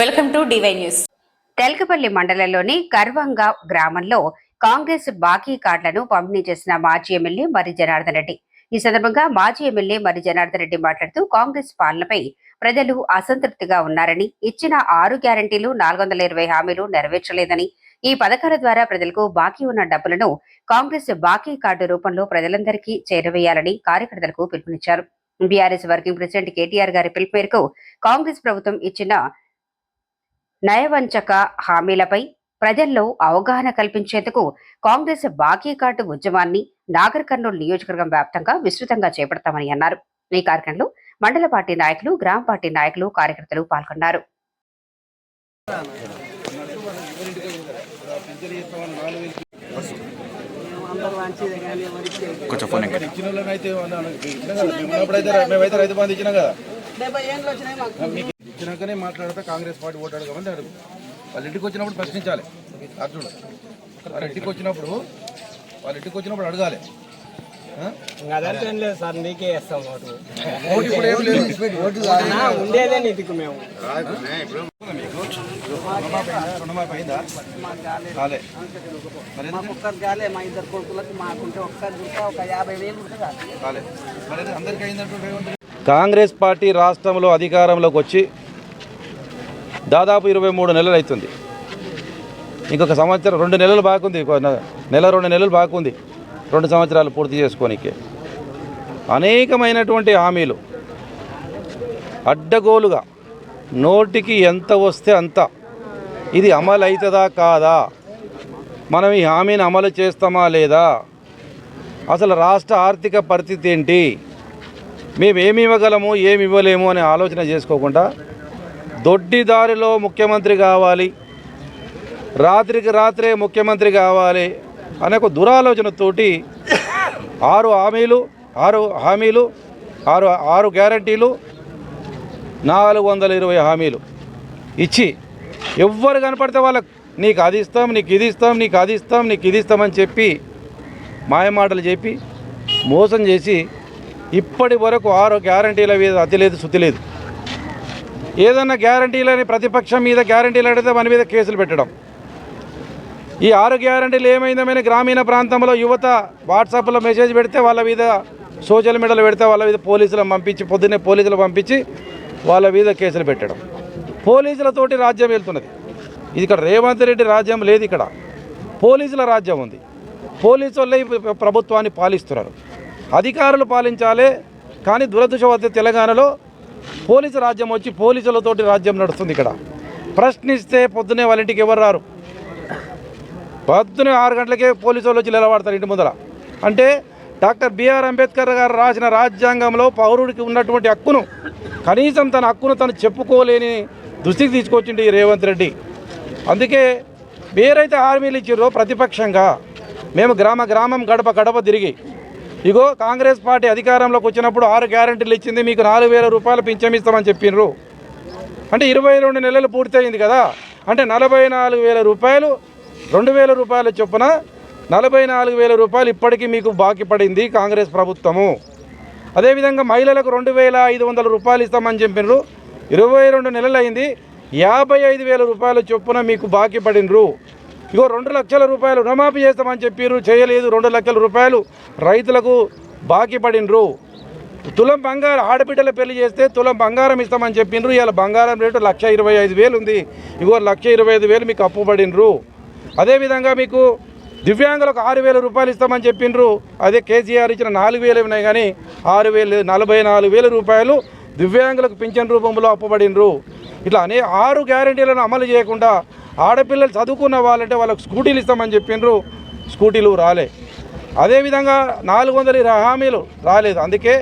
Welcome to D Y news. Telakapalli మండలంలోని కర్వంగా గ్రామంలో కాంగ్రెస్ బాకీ కార్డులను పంపిణీ చేసిన మాజీ ఎమ్మెల్యే మరి జనార్దన్ రెడ్డి. ఈ సందర్భంగా మాజీ ఎమ్మెల్యే మరి జనార్దన్ రెడ్డి మాట్లాడుతూ కాంగ్రెస్ పాలనపై ప్రజలు అసంతృప్తిగా ఉన్నారని ఇచ్చిన ఆరు గ్యారంటీలు నాలుగు వందల ఇరవై హామీలు నెరవేర్చలేదని ఈ పథకాల ద్వారా ప్రజలకు బాకీ ఉన్న డబ్బులను కాంగ్రెస్ బాకీ కార్డు రూపంలో ప్రజలందరికీ చేరవేయాలని కార్యకర్తలకు పిలుపునిచ్చారు. బీఆర్ఎస్ వర్కింగ్ ప్రెసిడెంట్ కేటీఆర్ గారి పిలుపు మేరకు కాంగ్రెస్ ప్రభుత్వం ఇచ్చిన నయవంచక హామీలపై ప్రజల్లో అవగాహన కల్పించేందుకు కాంగ్రెస్ బాకీ కార్డు ఉద్యమాన్ని నాగర్ కర్నూలు నియోజకవర్గం వ్యాప్తంగా విస్తృతంగా చేపడతామని అన్నారు. ఈ కార్యక్రమంలో మండల పార్టీ నాయకులు గ్రామ పార్టీ నాయకులు కార్యకర్తలు పాల్గొన్నారు. మేమైతే రైతు బంధు ఇచ్చినాం కదా? ఇచ్చినాకనే మాట్లాడితే కాంగ్రెస్ పార్టీ ఓటు అడగమని అడుగు. వాళ్ళ ఇంటికి వచ్చినప్పుడు ప్రశ్నించాలి. అర్జునుడు వాళ్ళ ఇంటికి వచ్చినప్పుడు వాళ్ళ ఇంటికి వచ్చినప్పుడు అడగాలి. Sir vote. ఉండేదే నీకు మేము? మాకు ఒక్కరు కాలే మా ఇద్దరు కొడుకులకి మాకుంటే ఒక్కరు ఒక యాభై వేలు కాలే? కాంగ్రెస్ పార్టీ రాష్ట్రంలో అధికారంలోకి వచ్చి దాదాపు ఇరవై మూడు నెలలు అవుతుంది ఇంకొక సంవత్సరం రెండు నెలలు బాగుంది. నెల రెండు నెలలు బాగుంది. రెండు సంవత్సరాలు పూర్తి చేసుకోనికే. అనేకమైనటువంటి హామీలు. అడ్డగోలుగా నోటికి ఎంత వస్తే అంత. ఇది అమలు అవుతుందా కాదా? మనం ఈ హామీని అమలు చేస్తామా లేదా? అసలు రాష్ట్ర ఆర్థిక పరిస్థితి ఏంటి? మేము ఏమి ఇవ్వగలము ఏమి ఇవ్వలేము అనే ఆలోచన చేసుకోకుండా దొడ్డిదారిలో ముఖ్యమంత్రి కావాలి. రాత్రికి రాత్రే ముఖ్యమంత్రి కావాలి అనే ఒక దురాలోచనతోటి ఆరు హామీలు ఆరు హామీలు ఆరు ఆరు గ్యారంటీలు నాలుగు వందల ఇరవై హామీలు ఇచ్చి ఎవ్వరు కనపడితే వాళ్ళకు నీకు అది ఇస్తాం నీకు ఇది ఇస్తాం నీకు అది ఇస్తాం నీకు ఇది ఇస్తామని చెప్పి మాయమాటలు చెప్పి మోసం చేసి ఇప్పటి వరకు ఆరు గ్యారంటీల మీద అతి లేదు శుద్ధి లేదు. ఏదన్నా గ్యారంటీలని ప్రతిపక్షం మీద గ్యారంటీలు అడిగితే మన మీద కేసులు పెట్టడం. ఈ ఆరు గ్యారంటీలు ఏమైందమైన గ్రామీణ ప్రాంతంలో యువత వాట్సాప్లో మెసేజ్ పెడితే వాళ్ళ మీద సోషల్ మీడియాలో పెడితే వాళ్ళ మీద పోలీసులను పంపించి పొద్దున్నే పోలీసులు పంపించి వాళ్ళ మీద కేసులు పెట్టడం. పోలీసులతోటి రాజ్యం వెళ్తున్నది. ఇది ఇక్కడ రేవంత్ రెడ్డి రాజ్యం లేదు ఇక్కడ. పోలీసుల రాజ్యం ఉంది. పోలీసు వాళ్ళే ప్రభుత్వాన్ని పాలిస్తున్నారు. అధికారులు పాలించాలే కానీ దురదృష్టవద్ద తెలంగాణలో పోలీసు రాజ్యం వచ్చి పోలీసులతోటి రాజ్యం నడుస్తుంది ఇక్కడ. ప్రశ్నిస్తే పొద్దునే వాళ్ళ ఇంటికి ఎవరు రారు? పొద్దునే ఆరు గంటలకే పోలీసు వాళ్ళు వచ్చి నిలబడతారు ఇంటి ముందర. అంటే డాక్టర్ బిఆర్ అంబేద్కర్ గారు రాసిన రాజ్యాంగంలో పౌరుడికి ఉన్నటువంటి హక్కును కనీసం తన హక్కును తను చెప్పుకోలేని దృష్టికి తీసుకొచ్చిండు ఈ రేవంత్ రెడ్డి. అందుకే వేరైతే హామీలు ఇచ్చారో ప్రతిపక్షంగా మేము గ్రామ గ్రామం గడప గడప తిరిగి ఇగో కాంగ్రెస్ పార్టీ అధికారంలోకి వచ్చినప్పుడు ఆరు గ్యారంటీలు ఇచ్చింది మీకు నాలుగు వేల రూపాయలు పింఛం ఇస్తామని చెప్పిండ్రు అంటే ఇరవై రెండు నెలలు పూర్తయింది కదా అంటే నలభై నాలుగు వేల రూపాయలు రెండు వేల రూపాయల చొప్పున నలభై నాలుగు వేల రూపాయలు ఇప్పటికీ మీకు బాకీ పడింది కాంగ్రెస్ ప్రభుత్వము. అదేవిధంగా మహిళలకు రెండు వేల ఐదు వందల రూపాయలు ఇస్తామని చెప్పినారు. ఇరవై రెండు నెలలు అయింది యాభై ఐదు వేల రూపాయల చొప్పున మీకు బాకీ పడినరు ఇగో రెండు లక్షల రూపాయలు రుణమాఫీ చేస్తామని చెప్పారు చేయలేదు రెండు లక్షల రూపాయలు. రైతులకు బాకీ పడినరు తులం బంగారం ఆడబిడ్డల పెళ్ళి చేస్తే తులం బంగారం ఇస్తామని చెప్పిండ్రు ఇవాళ బంగారం రేటు లక్ష ఇరవై ఐదు వేలు ఉంది. ఇగో లక్ష ఇరవై ఐదు వేలు మీకు అప్పు పడినరు అదేవిధంగా మీకు దివ్యాంగులకు ఆరు వేల రూపాయలు ఇస్తామని చెప్పిండ్రు అదే కేసీఆర్ ఇచ్చిన నాలుగు వేలు ఉన్నాయి కానీ ఆరు వేలు నలభై నాలుగు వేల రూపాయలు దివ్యాంగులకు పింఛన్ రూపంలో అప్పుపడినరు ఇట్లా అనే ఆరు గ్యారంటీలను అమలు చేయకుండా ఆడపిల్లలు చదువుకున్న వాళ్ళంటే వాళ్ళకి స్కూటీలు ఇస్తామని చెప్పిండ్రు స్కూటీలు రాలే. అదేవిధంగా నాలుగు వందల హామీలు రాలేదు. అందుకే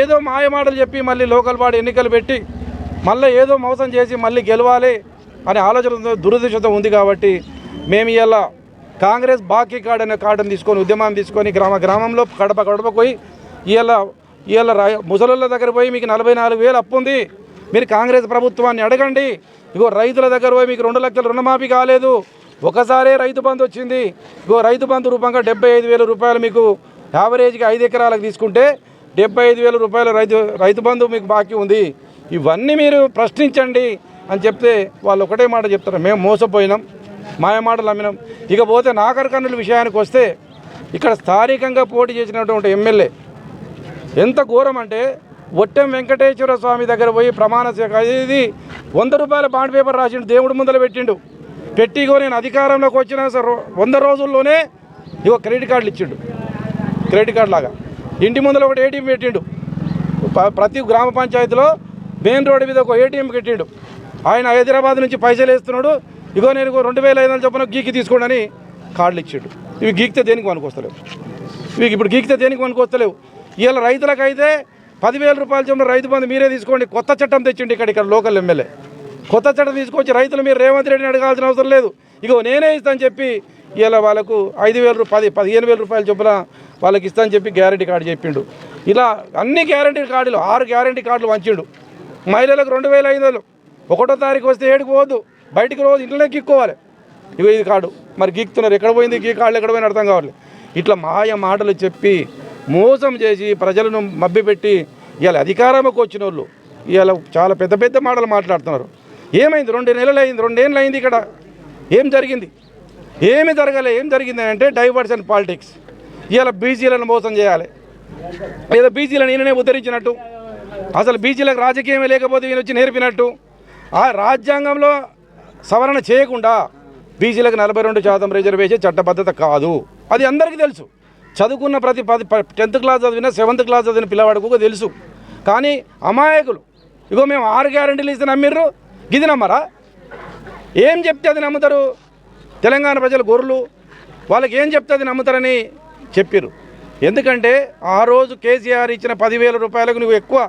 ఏదో మాయమాటలు చెప్పి మళ్ళీ లోకల్ బాడీ ఎన్నికలు పెట్టి మళ్ళీ ఏదో మోసం చేసి మళ్ళీ గెలవాలి అనే ఆలోచన దురదృష్టం ఉంది కాబట్టి మేము ఇలా కాంగ్రెస్ బాకీ కార్డ్ అనే కార్డును తీసుకొని ఉద్యమం తీసుకొని గ్రామ గ్రామంలో గడప కడప పోయి ఇలా ఇలా ముసలుళ్ళ ముసలోళ్ళ దగ్గర పోయి మీకు నలభై నాలుగు వేలు అప్పు ఉంది. మీరు కాంగ్రెస్ ప్రభుత్వాన్ని అడగండి. ఇగో రైతుల దగ్గర పోయి మీకు రెండు లక్షల రుణమాఫీ కాలేదు. ఒకసారే రైతు బంధు వచ్చింది. ఇగో రైతు బంధు రూపంగా డెబ్బై ఐదు వేల రూపాయలు మీకు యావరేజ్గా ఐదు ఎకరాలకు తీసుకుంటే డెబ్బై ఐదు వేల రూపాయల రైతు రైతు బంధు మీకు బాకీ ఉంది. ఇవన్నీ మీరు ప్రశ్నించండి అని చెప్తే వాళ్ళు ఒకటే మాట చెప్తారు. మేము మోసపోయినాం మాయమాటలు అమ్మినాం ఇకపోతే నాగర్ విషయానికి వస్తే ఇక్కడ స్థానికంగా పోటీ చేసినటువంటి ఎమ్మెల్యే ఎంత ఘోరం అంటే ఒట్టెం వెంకటేశ్వర స్వామి దగ్గర పోయి ప్రమాణ ఇది వంద రూపాయల బాండ్ పేపర్ రాసిండు దేవుడు ముందర పెట్టిండు. పెట్టిగో నేను అధికారంలోకి వచ్చిన సార్ వంద రోజుల్లోనే ఇగో క్రెడిట్ కార్డులు ఇచ్చిండు. క్రెడిట్ కార్డు లాగా. ఇంటి ముందర ఒకటి ఏటీఎం పెట్టిండు. ప- ప్రతి గ్రామ పంచాయతీలో మెయిన్ రోడ్డు మీద ఒక ఏటీఎం పెట్టిండు. ఆయన హైదరాబాద్ నుంచి పైసలు వేస్తున్నాడు. ఇగో నేను రెండు వేల ఐదు వందల చొప్పున గీకి తీసుకోండి అని కార్డులు ఇచ్చిండు. ఇవి గీకితే దేనికి పనికొస్తలేవు ఇవి ఇప్పుడు గీకితే దేనికి పనికొస్తలేవు ఇవాళ రైతులకైతే పదివేల రూపాయల చొప్పున రైతు బంధు మీరే తీసుకోండి. కొత్త చట్టం తెచ్చిండి ఇక్కడ ఇక్కడ లోకల్ ఎమ్మెల్యే. కొత్త చట్టం తీసుకొచ్చి రైతులు మీరు రేవంత్ రెడ్డిని అడగాల్సిన అవసరం లేదు. ఇగో నేనే ఇస్తాను చెప్పి ఇలా వాళ్ళకు ఐదు వేల పది పదిహేను వేల రూపాయల చొప్పున వాళ్ళకి ఇస్తాను చెప్పి గ్యారంటీ కార్డు చెప్పిండు. ఇలా అన్ని గ్యారంటీ కార్డులు ఆరు గ్యారంటీ కార్డులు వంచిండు. మహిళలకు రెండు వేల ఐదు వందలు. ఒకటో తారీఖు వస్తే ఏడుకు పోవద్దు బయటికి రోజు ఇంట్లోనే గిక్కోవాలి. ఇగో ఇది కార్డు. మరి గీక్తున్నారు. ఎక్కడ పోయింది? గీ కార్డు ఎక్కడ పోయిన అర్థం కావాలి ఇట్లా మాయ మాటలు చెప్పి మోసం చేసి ప్రజలను మభ్యపెట్టి ఇవాళ అధికారంలోకి వచ్చిన వాళ్ళు ఇవాళ చాలా పెద్ద పెద్ద మాటలు మాట్లాడుతున్నారు. ఏమైంది? రెండు నెలలు అయింది రెండేళ్ళు అయింది ఇక్కడ. ఏం జరిగింది? ఏమి జరగలే ఏం జరిగింది అంటే డైవర్షన్ పాలిటిక్స్ ఇవాళ బీసీలను మోసం చేయాలి. లేదా బీసీలను ఈయననే ఉద్ధరించినట్టు. అసలు బీసీలకు రాజకీయమే లేకపోతే ఈయన వచ్చి నేర్పినట్టు. ఆ రాజ్యాంగంలో సవరణ చేయకుండా బీసీలకు నలభై రెండు శాతం రిజర్వేషన్ చట్టబద్ధత కాదు. అది అందరికీ తెలుసు. చదువుకున్న ప్రతి పది టెన్త్ క్లాస్ చదివిన సెవెంత్ క్లాస్ చదివిన పిల్లవాడికి కూడా తెలుసు. కానీ అమాయకులు ఇగో మేము ఆరు గ్యారెంటీలు ఇస్తే నమ్మిర్రు? గిది నమ్మరా? ఏం చెప్తే అది నమ్ముతారు? తెలంగాణ ప్రజలు గొర్రెలు. వాళ్ళకి ఏం చెప్తే అది నమ్ముతారని చెప్పిర్రు. ఎందుకంటే ఆ రోజు కేసీఆర్ ఇచ్చిన పదివేల రూపాయలకు నువ్వు ఎక్కువ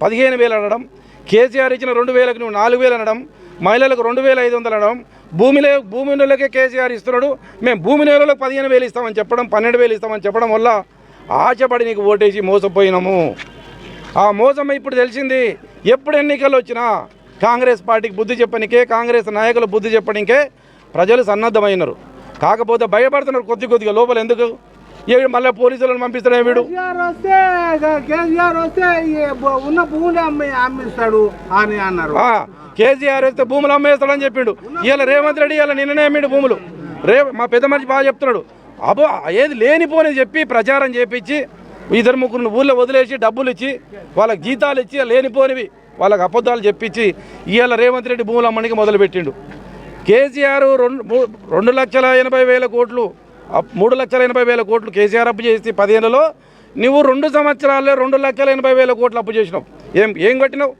పదిహేను వేలు అనడం కేసీఆర్ ఇచ్చిన రెండు వేలకు నువ్వు నాలుగు వేలు అనడం మహిళలకు రెండు వేల ఐదు వందలు అనడం భూమిలో భూమి నెలకే కేసీఆర్ ఇస్తున్నాడు. మేము భూమి నెలలో పదిహేను వేలు ఇస్తామని చెప్పడం పన్నెండు వేలు ఇస్తామని చెప్పడం వల్ల ఆశపడి నీకు ఓటేసి మోసపోయినాము. ఆ మోసం ఇప్పుడు తెలిసింది. ఎప్పుడు ఎన్నికలు వచ్చినా కాంగ్రెస్ పార్టీకి బుద్ధి చెప్పనికే కాంగ్రెస్ నాయకులు బుద్ధి చెప్పడానికే ప్రజలు సన్నద్ధమైనారు. కాకపోతే భయపడుతున్నారు కొద్ది కొద్దిగా లోపల ఎందుకు? ఏ మళ్ళీ పోలీసులను పంపిస్తాడే వీడు? ఉన్న అమ్మి అమ్మిస్తాడు అని అన్నారు. కేసీఆర్ వస్తే భూములు అమ్మేస్తాడని చెప్పిండు. ఇవాళ రేవంత్ రెడ్డి ఇవాళ నిన్ననే అమ్మిండు భూములు. రే మా పెద్ద మనిషి బాగా చెప్తున్నాడు. అబో ఏది లేనిపోని చెప్పి ప్రచారం చేపించి ఇద్దరు ముగ్గురు ఊళ్ళో వదిలేసి డబ్బులు ఇచ్చి వాళ్ళకి జీతాలు ఇచ్చి లేనిపోనివి వాళ్ళకి అబద్ధాలు చెప్పించి ఇవాళ రేవంత్ రెడ్డి భూములు అమ్మడానికి మొదలుపెట్టిండు. కేసీఆర్ రెండు రెండు లక్షల ఎనభై వేల కోట్లు మూడు లక్షల ఎనభై వేల కోట్లు కేసీఆర్ అప్పు చేసి పదిహేనులో నువ్వు రెండు సంవత్సరాల్లో రెండు లక్షల ఎనభై వేల కోట్లు అప్పు చేసినావు. ఏం ఏం కట్టినావు?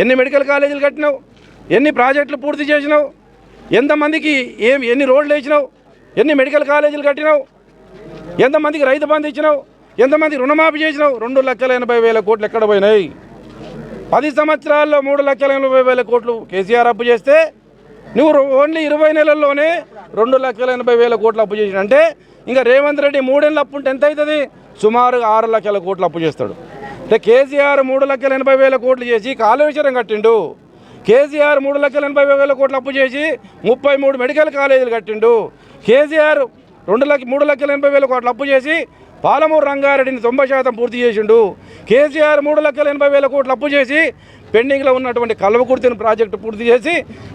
ఎన్ని మెడికల్ కాలేజీలు కట్టినావు? ఎన్ని ప్రాజెక్టులు పూర్తి చేసినావు? ఎంతమందికి ఏం ఎన్ని రోడ్లు వేసినావు? ఎన్ని మెడికల్ కాలేజీలు కట్టినావు? ఎంతమందికి రైతు బంధు ఇచ్చినావు? ఎంతమంది రుణమాఫీ చేసినావు? రెండు లక్షల ఎనభై వేల కోట్లు ఎక్కడ పోయినాయి? పది సంవత్సరాల్లో మూడు లక్షల ఎనభై వేల కోట్లు కేసీఆర్ అప్పు చేస్తే నువ్వు ఓన్లీ ఇరవై నెలల్లోనే రెండు లక్షల ఎనభై వేల కోట్లు అప్పు చేసిన అంటే ఇంకా రేవంత్ రెడ్డి మూడేళ్ళు అప్పు ఉంటే ఎంత అవుతుంది? సుమారు ఆరు లక్షల కోట్లు అప్పు చేస్తాడు. అంటే కేసీఆర్ మూడు లక్షల ఎనభై వేల కోట్లు చేసి కాళేశ్వరం కట్టిండు. కేసీఆర్ మూడు లక్షల ఎనభై వేల కోట్లు అప్పు చేసి ముప్పై మూడు మెడికల్ కాలేజీలు కట్టిండు. కేసీఆర్ రెండు లక్ష మూడు లక్షల ఎనభై వేల కోట్లు అప్పు చేసి పాలమూరు రంగారెడ్డిని తొంభై శాతం పూర్తి చేసిండు. కేసీఆర్ మూడు లక్షల ఎనభై వేల కోట్లు అప్పు చేసి పెండింగ్లో ఉన్నటువంటి కల్వకుర్తిని ప్రాజెక్టు పూర్తి చేసి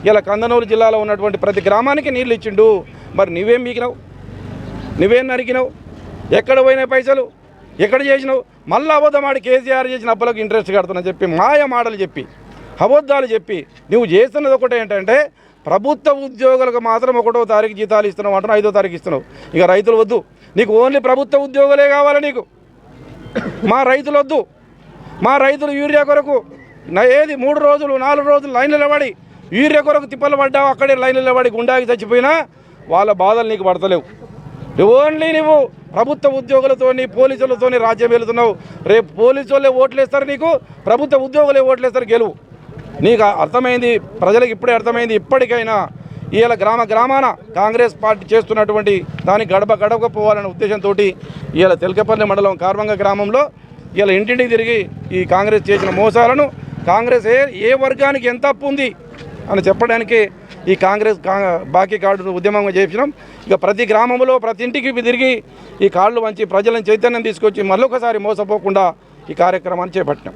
ఇలా కందనూరు జిల్లాలో ఉన్నటువంటి ప్రతి గ్రామానికి నీళ్ళు ఇచ్చిండు. మరి నువ్వేం మీకినావు నువ్వేం నరికినావు? ఎక్కడ పోయినాయి పైసలు? ఎక్కడ చేసినావు? మళ్ళీ అబద్ధమాడి కేసీఆర్ చేసిన అప్పులకు ఇంట్రెస్ట్ కడుతున్నా చెప్పి మాయ మాటలు చెప్పి అబద్ధాలు చెప్పి నువ్వు చేస్తున్నది ఒకటి ఏంటంటే ప్రభుత్వ ఉద్యోగులకు మాత్రం ఒకటో తారీఖు జీతాలు ఇస్తున్నావు అంటున్నావు ఐదో తారీఖు ఇస్తున్నావు. ఇక రైతులు వద్దు. నీకు ఓన్లీ ప్రభుత్వ ఉద్యోగులే కావాలి నీకు. మా రైతులు వద్దు మా రైతులు యూరియా కొరకు నా- ఏది మూడు రోజులు నాలుగు రోజులు లైన్ నిలబడి యూరియా కొరకు తిప్పలు పడ్డావు అక్కడే లైన్ నిలబడి గుండాకి చచ్చిపోయినా వాళ్ళ బాధలు నీకు పడతలేవు. ఓన్లీ నువ్వు ప్రభుత్వ ఉద్యోగులతోని పోలీసులతోని రాజ్యం వెళుతున్నావు. రేపు పోలీసు వాళ్ళే ఓట్లేస్తారు నీకు ప్రభుత్వ ఉద్యోగులే ఓట్లేస్తారు గెలువు. నీకు అర్థమైంది? ప్రజలకు ఇప్పుడే అర్థమైంది? ఇప్పటికైనా ఇవాళ గ్రామ గ్రామాన కాంగ్రెస్ పార్టీ చేస్తున్నటువంటి దానికి గడప గడప పోవాలనే ఉద్దేశంతో ఇవాళ తెలకపల్లి మండలం కార్వంగ గ్రామంలో ఇలా ఇంటింటికి తిరిగి ఈ కాంగ్రెస్ చేసిన మోసాలను కాంగ్రెస్ ఏ ఏ వర్గానికి ఎంత అప్పు ఉంది అని చెప్పడానికి ఈ కాంగ్రెస్ కా బాకీ కార్డును ఉద్యమంగా చేసినాం. ఇక ప్రతి గ్రామంలో ప్రతి ఇంటికి తిరిగి ఈ కార్డులు వంచి ప్రజలను చైతన్యం తీసుకొచ్చి మళ్ళొకసారి మోసపోకుండా ఈ కార్యక్రమాన్ని చేపట్టినాం.